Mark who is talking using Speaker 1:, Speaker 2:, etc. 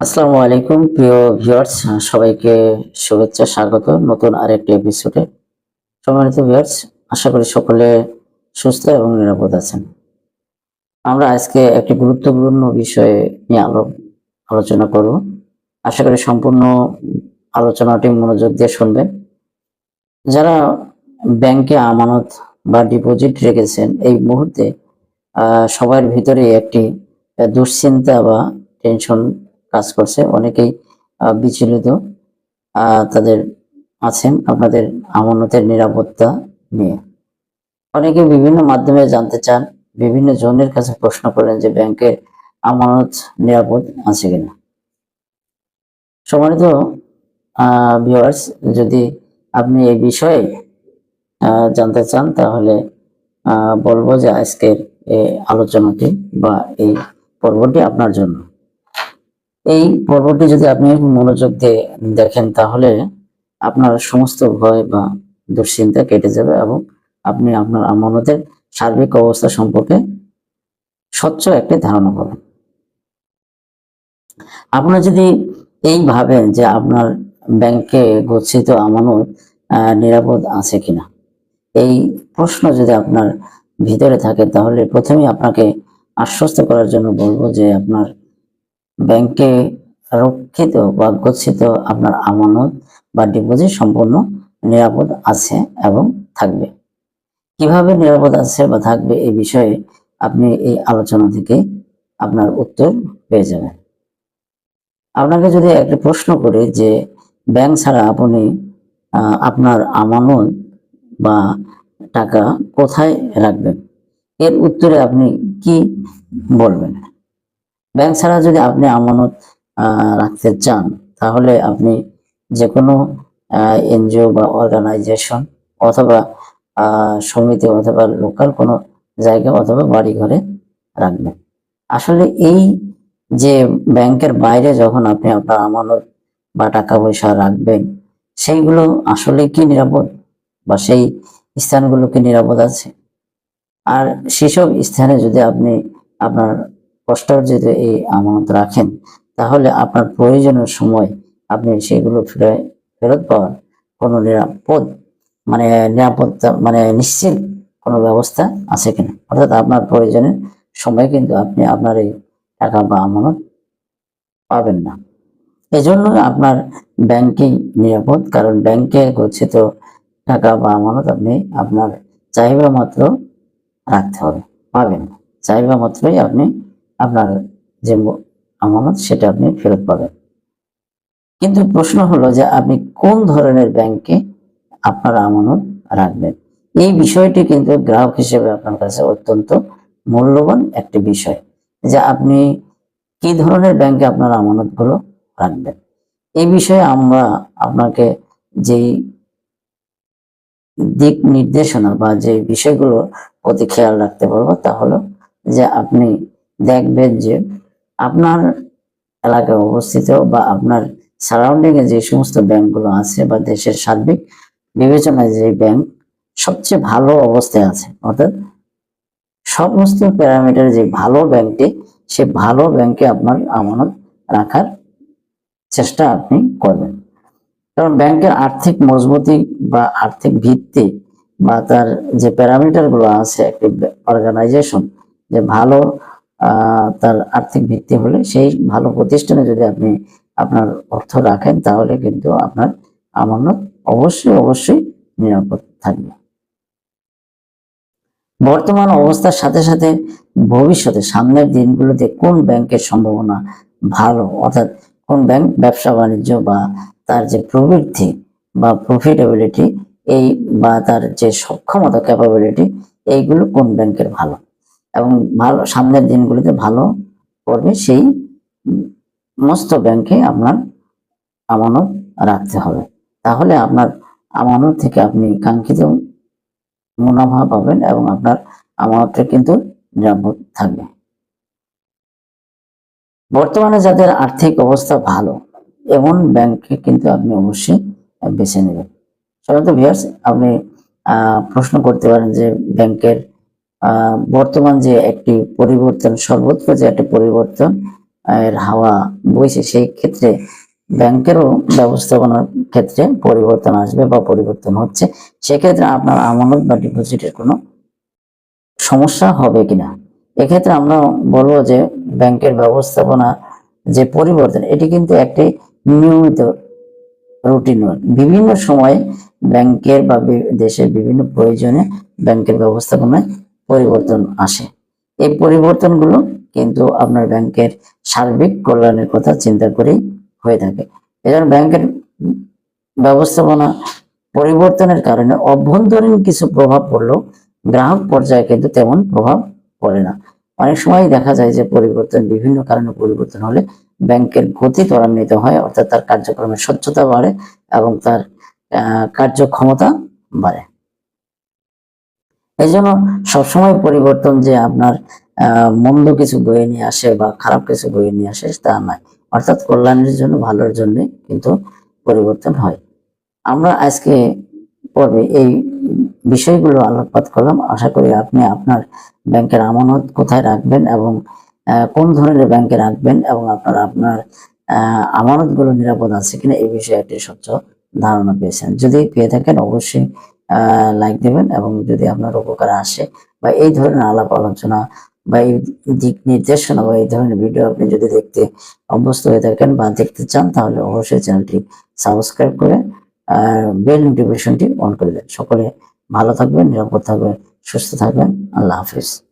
Speaker 1: আসসালামু আলাইকুম, প্রিয় ভিউয়ার্স সবাইকে শুভেচ্ছা, স্বাগত নতুন আরেকটি এপিসোডে সম্মানিত ভিউয়ার্স আশা করি সকলে সুস্থ এবং নিরাপদ আছেন। আমরা আজকে একটি গুরুত্বপূর্ণ বিষয়ে নিয়ে আলো, আলোচনা করব। আশা করি সম্পূর্ণ আলোচনাটি মনোযোগ দিয়ে শুনবেন। যারা ব্যাংকে আমানত বা ডিপোজিট রেখেছেন, এই মুহূর্তে সবার ভিতরে একটি দুশ্চিন্তা বা টেনশন কাজ করছে। অনেকেই বিচলিত তাদের আছেন আপনাদের আমানতের নিরাপত্তা নিয়ে। অনেকে বিভিন্ন মাধ্যমে জানতে চান, বিভিন্ন জনের কাছে প্রশ্ন করেন যে ব্যাংকের আমানত নিরাপদ আছে কিনা। সম্মানিত ভিউয়ার্স যদি আপনি এই বিষয়ে জানতে চান, তাহলে বলব যে আজকের এই আলোচনাটি বা এই পর্বটি আপনার জন্য। এই পর্বটি যদি আপনি মনোযোগ দিয়ে দেখেন, তাহলে আপনার সমস্ত ভয় বা দুশ্চিন্তা কেটে যাবে এবং আপনি আপনার আমানতের সার্বিক অবস্থা সম্পর্কে স্বচ্ছ একটি ধারণা পাবেন। আপনার যদি এই ভাবেন যে আপনার ব্যাংকে গচ্ছিত আমানত নিরাপদ আছে কিনা, এই প্রশ্ন যদি আপনার ভিতরে থাকে, তাহলে প্রথমেই আপনাকে আশ্বস্ত করার জন্য বলব যে আপনার ব্যাংকে রক্ষিত বা গচ্ছিত আপনার আমানত বা ডিপোজিট সম্পূর্ণ নিরাপদ আছে এবং থাকবে। কীভাবে নিরাপদ আছে বা থাকবে এই বিষয়ে আপনি এই আলোচনা থেকে আপনার উত্তর পেয়ে যাবেন। আপনাকে যদি একটা প্রশ্ন করি যে ব্যাংক ছাড়া আপনি আপনার আমানত বা টাকা কোথায় রাখবেন? এর উত্তরে আপনি কি বলবেন? ব্যাংক ছাড়া যদি আপনি আমানত রাখতে চান, তাহলে আপনি যে কোনো এনজিও বা অর্গানাইজেশন অথবা সমিতি অথবা লোকাল কোনো জায়গা অথবা বাড়ি ঘরে রাখবেন। আসলে এই যে ব্যাংকের বাইরে যখন আপনি আপনার আমানত বা টাকা পয়সা রাখবেন, সেইগুলো আসলে কি নিরাপদ বা সেই স্থানগুলো কি নিরাপদ আছে? আর সেসব স্থানে যদি আপনি আপনার কষ্টার্জিত এই আমানত রাখেন, তাহলে আপনার প্রয়োজনের সময় আপনি সেগুলো ফিরে ফেরত পাওয়ার কোনো নিরাপদ মানে নিরাপত্তা মানে নিশ্চিত কোনো ব্যবস্থা আছে কিনা? অর্থাৎ আপনার প্রয়োজনের সময় কিন্তু আপনি আপনার এই টাকা বা আমানত পাবেন না। এজন্য আপনার ব্যাংকিং নিরাপদ, কারণ ব্যাংকে গচ্ছিত টাকা বা আমানত আপনি আপনার চাহিদা মাত্র রাখতে হবে, পাবেন চাহিদা মাত্রই আপনি আপনার যে আমানত, সেটা আপনি ফেরত পাবেন। কিন্তু প্রশ্ন হলো যে আপনি কোন ধরনের ব্যাংকে আপনার আমানত রাখবেন? এই বিষয়টি কিন্তু গ্রাহক হিসেবে আপনার কাছে অত্যন্ত মূল্যবান একটি বিষয় যে আপনি কি ধরনের ব্যাংকে আপনার আমানতগুলো রাখবেন। এই বিষয়ে আমরা আপনাকে যেই দিক নির্দেশনা বা যে বিষয়গুলো প্রতি খেয়াল রাখতে পারব তা হলো যে আপনি দেখবেন যে আপনার এলাকায় অবস্থিত বা আপনার সারাউন্ডিং এ যে সমস্ত ব্যাংকগুলো আছে বা দেশের সার্বিক বিবেচনায় যে ব্যাংক সবচেয়ে ভালো অবস্থায় আছে, অর্থাৎ সমস্ত প্যারামিটার যে ভালো ব্যাংকটি, সে ভালো ব্যাংকে আপনার আমানত রাখার চেষ্টা আপনি করবেন। কারণ ব্যাংকের আর্থিক মজবুতি বা আর্থিক ভিত্তি বা তার যে প্যারামিটারগুলো আছে, একটি অর্গানাইজেশন যে ভালো তার আর্থিক ভিত্তি হলে সেই ভালো প্রতিষ্ঠানে যদি আপনি আপনার অর্থ রাখেন, তাহলে কিন্তু আপনার আমানত অবশ্যই অবশ্যই নিরাপদ থাকবে। বর্তমান অবস্থার সাথে সাথে ভবিষ্যতে সামনের দিনগুলোতে কোন ব্যাংকের সম্ভাবনা ভালো? অর্থাৎ কোন ব্যাংক ব্যবসা বাণিজ্য বা তার যে প্রবৃদ্ধি বা প্রফিটেবিলিটি এই বা তার যে সক্ষমতা ক্যাপাবিলিটি এইগুলো কোন ব্যাংকের ভালো? এবং ভালো, সামনের দিনগুলিতে ভালো করবে, সেই উম সমস্ত ব্যাংকে আপনার আমানত রাখতে হবে। তাহলে আপনার আমানত থেকে আপনি কাঙ্ক্ষিত মুনাফা পাবেন এবং আপনার আমানতটা কিন্তু নিরাপদ থাকবে। বর্তমানে যাদের আর্থিক অবস্থা ভালো, এমন ব্যাংকে কিন্তু আপনি অবশ্যই বেছে নেবেন। সাধারণত ভিয়ার্স আপনি প্রশ্ন করতে পারেন যে ব্যাংকের বর্তমান যে একটি পরিবর্তন সর্বত্র যে একটি পরিবর্তন এর হাওয়া বইছে, সেই ক্ষেত্রে ব্যাংকেরও ব্যবস্থাপনার ক্ষেত্রে পরিবর্তন আসবে বা পরিবর্তন হচ্ছে। সেক্ষেত্রে আপনার আমানত বা ডিপোজিটের কোনো সমস্যা হবে কিনা? এক্ষেত্রে আমরা বলব যে ব্যাংকের ব্যবস্থাপনা যে পরিবর্তন, এটি কিন্তু একটি নিয়মিত রুটিন। বিভিন্ন সময়ে ব্যাংকের বা, দেশের বিভিন্ন প্রয়োজনে ব্যাংকের ব্যবস্থাপনায় পরিবর্তন আসে। এই পরিবর্তনগুলো কিন্তু আপনার ব্যাংকের সার্বিক কল্যাণের কথা চিন্তা করেই হয়ে থাকে। এজন্য ব্যাংকের ব্যবস্থাপনা পরিবর্তনের কারণে অভ্যন্তরীণ কিছু প্রভাব পড়লেও গ্রাহক পর্যায়ে কিন্তু তেমন প্রভাব পড়ে না। অনেক সময় দেখা যায় যে পরিবর্তন বিভিন্ন কারণে পরিবর্তন হলে ব্যাংকের গতি ত্বরান্বিত হয়, অর্থাৎ তার কার্যক্রমের স্বচ্ছতা বাড়ে এবং তার কার্যক্ষমতা বাড়ে। এই জন্য সবসময় পরিবর্তন যে আপনার মন্দ কিছু বয়ে নিয়ে আসে বা খারাপ কিছু বয়ে নিয়ে আসে তা নয়। অর্থাৎ কল্যাণের জন্য, ভালোর জন্য কিন্তু পরিবর্তন হয়। আমরা আজকে পর্বে এই বিষয়গুলো আলোকপাত করলাম। আশা করি আপনি আপনার ব্যাংকের আমানত কোথায় রাখবেন এবং কোন ধরনের ব্যাংকে রাখবেন এবং আপনার আপনার আমানতগুলো নিরাপদ আছে কিনা এই বিষয়ে একটি স্বচ্ছ ধারণা পেয়েছেন। যদি পেয়ে থাকেন, অবশ্যই লাইক দেবেন এবং যদি আপনার উপকার আসে বা এই ধরনের আলাপ আলোচনা বা এই দিক নির্দেশনা বা এই ধরনের ভিডিও আপনি যদি দেখতে অভ্যস্ত হয়ে থাকেন বা দেখতে চান, তাহলে অবশ্যই চ্যানেলটি সাবস্ক্রাইব করে আর বেল নোটিফিকেশনটি অন করে দেন সকলে ভালো থাকবেন, নিরাপদ থাকবেন, সুস্থ থাকবেন। আল্লাহ হাফিজ।